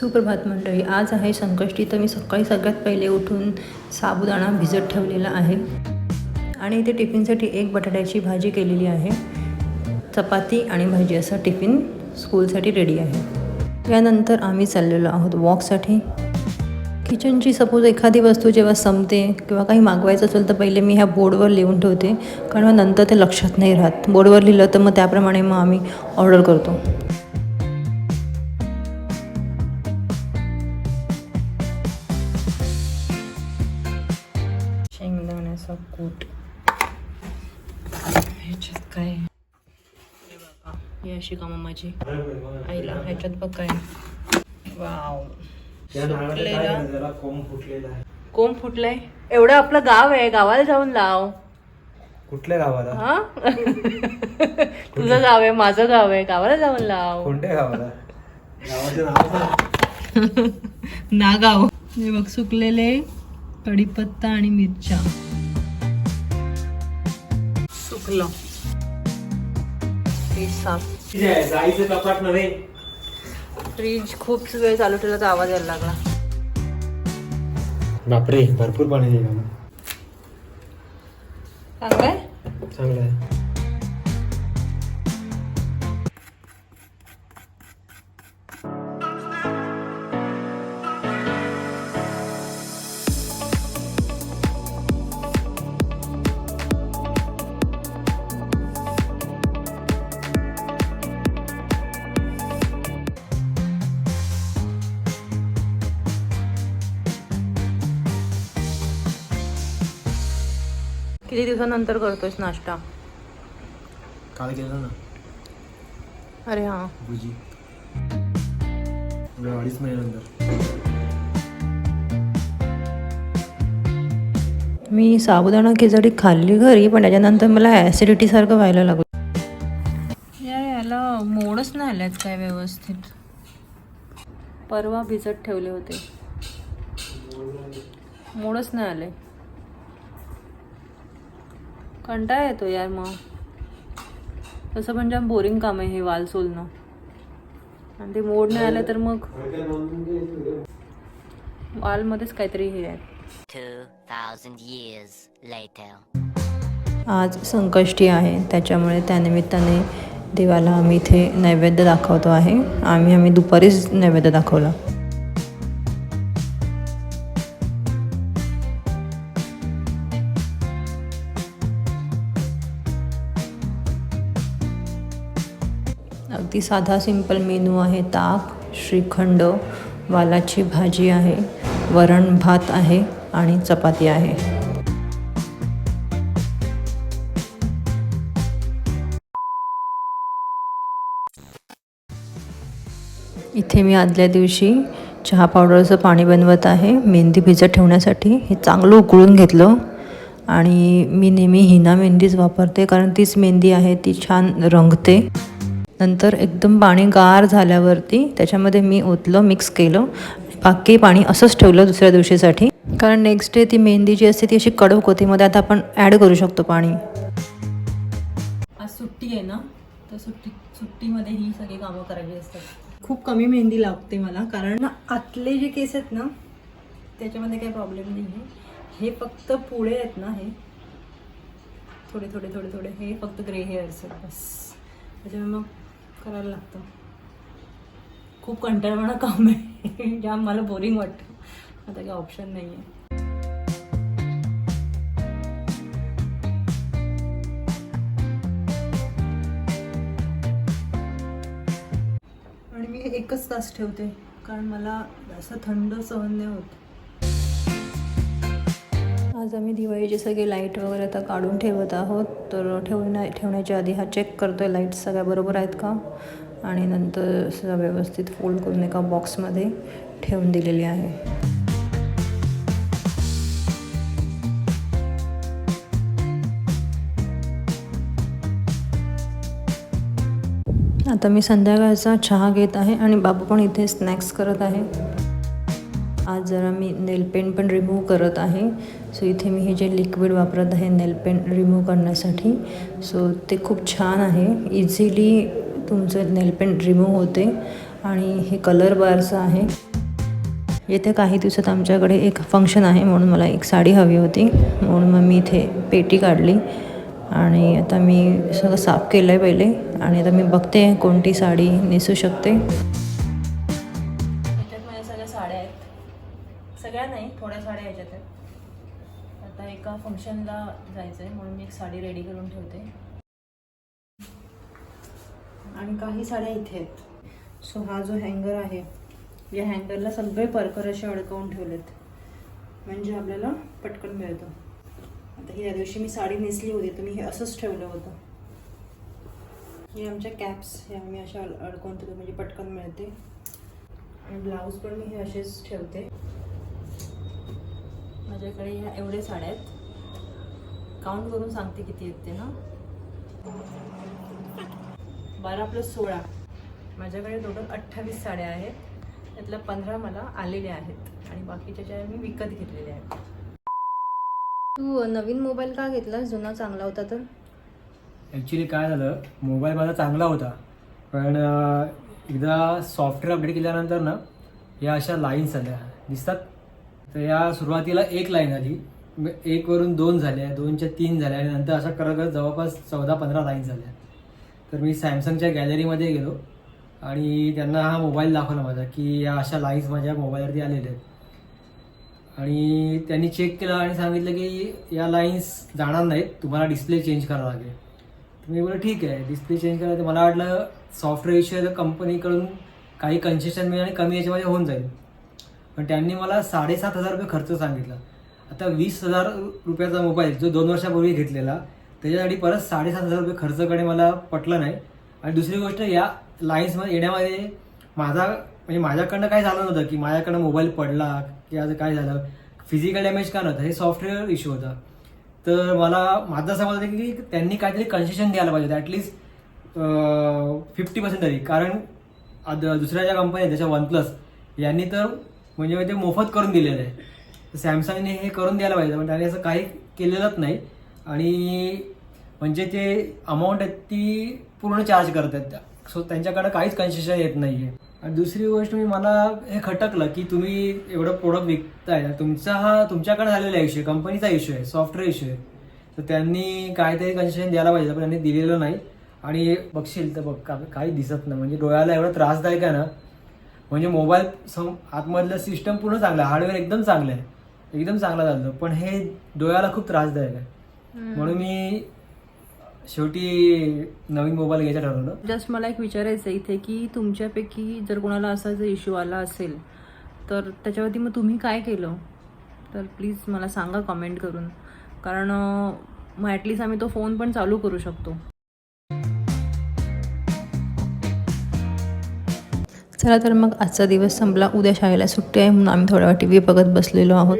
सुप्रभात मंडळी आज आहे संकष्टी. तर मी सकाळी सगळ्यात पहिले उठून साबुदाणा भिजत ठेवलेला आहे. आणि इथे टिफिनसाठी एक बटाट्याची भाजी केलेली आहे. चपाती आणि भाजी असा टिफिन स्कूलसाठी रेडी आहे. यानंतर आम्ही चाललेलो आहोत वॉकसाठी. किचनची सपोज एखादी वस्तू जेव्हा संपते किंवा काही मागवायचं असेल तर पहिले मी ह्या बोर्डवर लिहून ठेवते. कारण मग नंतर ते लक्षात नाही राहत. बोर्डवर लिहिलं तर मग त्याप्रमाणे मग आम्ही ऑर्डर करतो. शेंगदाण्याचा कूट ह्याच्यात काय? ही अशी कामं माझी. आईला ह्याच्यात बघ काय वाव फुटलेला कोंब फुटलाय? एवढं आपलं गाव आहे गावाला जाऊन लाव. कुठल्या गावाला? हा? तुझं गाव आहे माझं गाव आहे गावाला जाऊन लाव. कोणत्या गावाला? गावाचं नाव सांग. नागाव. हे बघ सुकलेले कढीपत्ता आणि मिरच्या. सुकलं फ्रीज आहे, खूप वेळ चालू ठेवला तर आवाज यायला लागला. बापरे भरपूर पाणी दिलं चांगलंय चांगलं आहे. किती दिवसानंतर करतोयस नाश्ता? काल केलं ना. अरे हा. भुजी. एवढ्या अडीच महिन्यानंतर. मी साबुदाणा खिचडी खाल्ली घरी पण त्याच्यानंतर मला ॲसिडिटी सारखं व्हायला लागलं. यार याला मोडच नाही आल्यात काय व्यवस्थित? परवा भिजत ठेवले होते. मोडच नाही आले. कंटाळा येतो यार मग. तसं पण जाम बोरिंग काम आहे हे वाल सोलणं. आणि ते मोड नाही आलं तर मग वालमध्येच काहीतरी हे आहे. 2,000 years later. आज संकष्टी आहे त्याच्यामुळे त्यानिमित्ताने देवाला आम्ही इथे नैवेद्य दाखवतो आहे. आम्ही आम्ही दुपारीच नैवेद्य दाखवला. अगदी साधा सिंपल मेनू आहे. ताक श्रीखंड वालाची भाजी आहे वरण भात आहे आणि चपाती आहे. इथे मी आदल्या दिवशी चहा पावडरचं पाणी बनवत आहे. मेहंदी भिजत ठेवण्यासाठी हे चांगलं उकळून घेतलं आणि मी नेहमी हिना मेहंदीच वापरते कारण तीच मेहंदी आहे ती छान रंगते. नंतर एकदम पाणी गार झाल्यावरती त्याच्यामध्ये मी ओतलं मिक्स केलं. बाकी पाणी असंच ठेवलं दुसऱ्या दिवशीसाठी. कारण नेक्स्ट डे ती मेहंदी जी असते ती अशी कडक होती मध्ये आता आपण ॲड करू शकतो पाणी. आज सुट्टी आहे ना तर सुट्टी सुट्टीमध्ये ही सगळी कामं करायची असतात. खूप कमी मेहंदी लागते मला कारण आतले जे केस आहेत ना त्याच्यामध्ये काही प्रॉब्लेम नाही आहे हे फक्त पुढे आहेत ना हे. थोडे थोडे थोडे थोडे हे फक्त ग्रे हेअर्स आहेत बस. त्याच्यामुळे मग करायला लागतं. खूप कंटाळवाणं काम आहे. ज्या मला बोरिंग वाटतं. आता काही ऑप्शन नाही आहे आणि मी एकच तास ठेवते. कारण मला असं थंड सहन नाही होत. आज आम्ही दिवाळीचे सगळे लाइट वगैरे आता काढून ठेवत आहोत तर ठेवण्या ठेवण्याच्या आधी हा चेक करतो आहे लाइट सगळ्या बरोबर आहेत का? आणि नंतर सगळं व्यवस्थित फोल्ड करून एका बॉक्समध्ये ठेवून दिलेली आहे. आता मी संध्याकाळचा चहा घेत आहे आणि बाबू पण इथे स्नॅक्स करत आहे. आज जरा मी नेलपेन पण रिमूव्ह करत आहे. सो इथे मी हे जे लिक्विड वापरत आहे नेलपेन रिमूव्ह करण्यासाठी सो ते खूप छान आहे. इझिली तुमचं नेलपेन रिमूव्ह होते. आणि हे कलर बारचं आहे. येत्या काही दिवसात आमच्याकडे एक फंक्शन आहे म्हणून मला एक साडी हवी होती. म्हणून मग मी इथे पेटी काढली. आणि आता मी सगळं साफ केलं आहे पहिले. आणि आता मी बघते कोणती साडी नेसू शकते. सगळ्या नाही थोड्या साड्या याच्यात आहेत. आता एका फंक्शनला जायचं आहे म्हणून मी एक साडी रेडी करून ठेवते. आणि काही साड्या इथे आहेत. सो हा जो हँगर आहे या हँगरला सगळे परकर असे अडकवून ठेवलेत. म्हणजे आपल्याला पटकन मिळतं. आता ही या दिवशी मी साडी नेसली होती तर मी हे असंच ठेवलं होतं. हे आमच्या कॅप्स हे आम्ही अशा अडकवून ठेवतो म्हणजे पटकन मिळते. आणि ब्लाऊज पण मी हे असेच ठेवते. माझ्याकडे ह्या एवढे साड्या आहेत. काउंट करून सांगते किती आहेत ते ना बारा प्लस सोळा. माझ्याकडे टोटल अठ्ठावीस साड्या आहेत. त्यातल्या पंधरा मला आलेल्या आहेत. आणि बाकीच्या ज्या मी विकत घेतलेल्या आहेत. तू नवीन मोबाईल का घेतला जुना चांगला होता तर? ॲक्च्युली काय झालं मोबाईल माझा चांगला होता. पण एकदा सॉफ्टवेअर अपडेट केल्यानंतर ना या अशा लाईन्स आल्या. दिसतात तर या सुरुवातीला एक लाईन आली. एक एकवरून दोन झाल्या दोनच्या तीन झाल्या आणि नंतर असं करत करत जवळपास चौदा पंधरा लाईन झाल्या. तर मी सॅमसंगच्या गॅलरीमध्ये गेलो आणि त्यांना हा मोबाईल दाखवला माझा की या अशा लाईन्स माझ्या मोबाईलवरती आलेल्या आहेत. आणि त्यांनी चेक केलं आणि सांगितलं की या लाईन्स जाणार नाहीत तुम्हाला डिस्प्ले चेंज करावा लागेल. तर मी ठीक आहे डिस्प्ले चेंज करायला तर मला वाटलं सॉफ्टवेअर इश्यू तर कंपनीकडून काही कन्सेशन मिळेल आणि कमी याच्यामध्ये होऊन जाईल. पण त्यांनी मला साडेसात हजार रुपये खर्च सांगितला. आता वीस हजार रुपयाचा मोबाईल जो दोन वर्षापूर्वी घेतलेला त्याच्यासाठी परत साडेसात हजार रुपये खर्चकडे मला पटलं नाही. आणि दुसरी गोष्ट या लाईन्समध्ये येण्यामध्ये माझा म्हणजे माझ्याकडनं काय झालं नव्हतं की माझ्याकडनं मोबाईल पडला की आज काय झालं. फिजिकल डॅमेज का नव्हतं हे सॉफ्टवेअर इश्यू होता. तर मला माझं समज की त्यांनी काहीतरी कन्सेशन द्यायला पाहिजे ॲटलिस्ट फिफ्टी पर्सेंट तरी. कारण दुसऱ्या ज्या कंपन्या आहेत जशा वन प्लस यांनी तर म्हणजे ते मोफत करून दिलेलं आहे. तर सॅमसंगने हे करून द्यायला पाहिजे. पण त्याने असं काही केलेलंच नाही. आणि म्हणजे ते अमाऊंट आहे ती पूर्ण चार्ज करत आहेत त्या सो त्यांच्याकडे काहीच कन्सेशन येत नाही आहे आणि दुसरी गोष्ट मी मला हे खटकलं की तुम्ही एवढं प्रोडक्ट विकताय. तुमचा हा तुमच्याकडे झालेला इश्यू आहे कंपनीचा इश्यू आहे सॉफ्टवेअर इश्यू आहे. तर त्यांनी काहीतरी कन्सेशन द्यायला पाहिजे पण त्यांनी दिलेलं नाही. आणि बघशील तर बघ का- काही दिसत नाही. म्हणजे डोळ्याला एवढं त्रासदायक आहे ना म्हणजे मोबाईल सम आतमधलं सिस्टम पूर्ण चांगलं आहे. हार्डवेअर एकदम चांगलं आहे. एकदम चांगलं झालं पण हे डोळ्याला खूप त्रासदायक आहे. म्हणून मी शेवटी नवीन मोबाईल घ्यायचं ठरवलं. जस्ट मला एक विचारायचं आहे इथे की तुमच्यापैकी जर कोणाला असा जर इश्यू आला असेल तर त्याच्यावरती मग तुम्ही काय केलं? तर प्लीज मला सांगा कमेंट करून. कारण मग ॲटलिस्ट आम्ही तो फोन पण चालू करू शकतो. चला तर मग आजचा दिवस संपला. उद्या शाळेला सुट्टी आहे म्हणून आम्ही थोडा वेळ टी व्ही बघत बसलेलो आहोत.